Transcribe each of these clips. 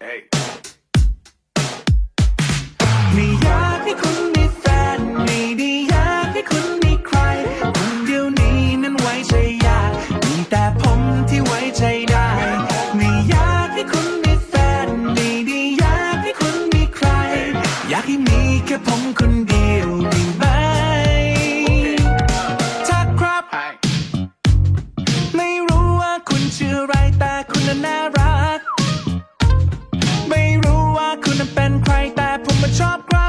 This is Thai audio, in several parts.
ไม่อยากให้คุณมีแฟนไม่ได้อยากให้คุณมีใครคนเดียวนี้นั้นไว้ใจยากมีแต่ผมที่ไว้ใจได้ไม่อยากให้คุณมีแฟนไม่ได้อยากให้คุณมีใคร อยากให้มีแค่ผมคน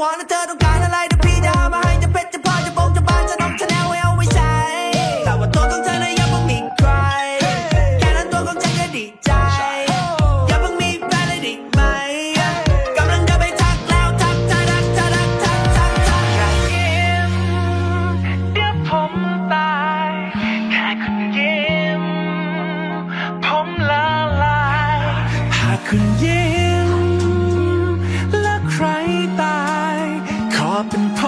วอนแล้เธอต้องการอะไรถ้าพี่จะเอามาให้จะเพชรจะพลอจะบงจะบานจะน้องจแนลไว้เอาไว้ใช้แต่ว่าตัวของเธอน่ะยังไม่มีใคร แค่นั้นตัวของฉันก็ดีใจยังไม่มีแฟนเลยดีไหมกำลังจะไปทักแล้วทักทักทักทักทักทักทักทักยิ้มเดี๋ยวผมตายแค่คุณยิ้มผมละลายหากคุณยิ้ม เป็นพ่อ